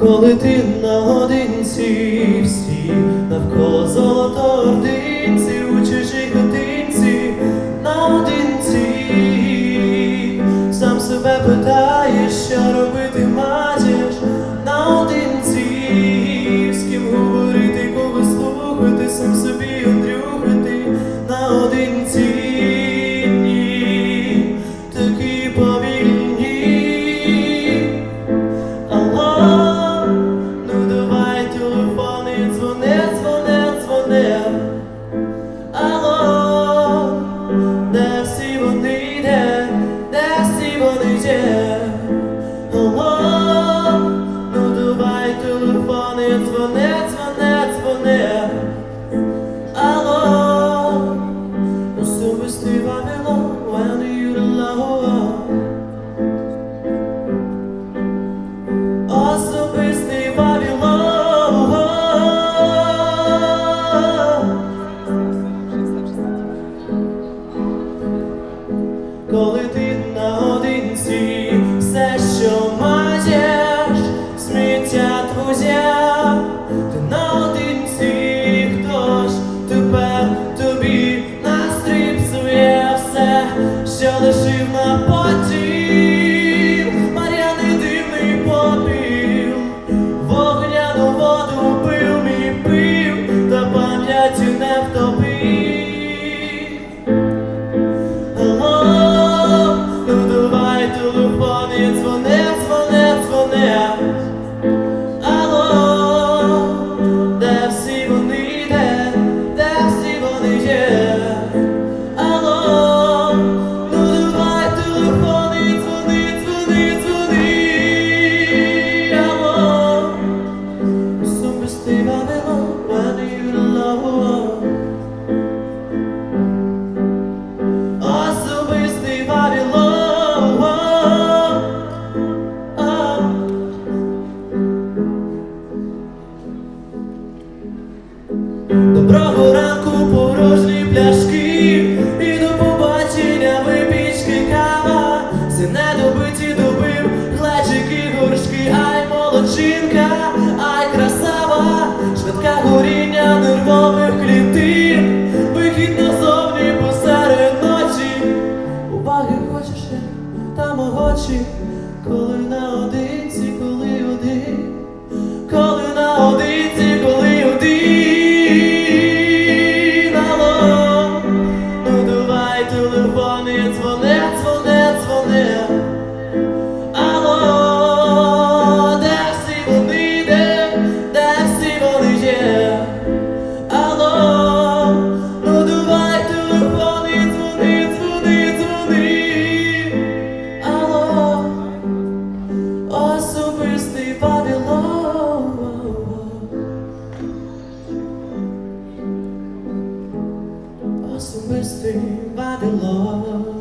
коли ти наодинці, всі навколо золото ординці, у чужій годинці, наодинці, сам себе питаєш, що робити матір. support Доброго ранку порожні пляшки, і до побачення випічки кава, це не добиті добив, глечики, горшки, ай молодчинка, ай красава, швидка горіння нервових клітин, вихід назовні посеред ночі. Уваги хочеш, там огочі. thirsty by the Lord.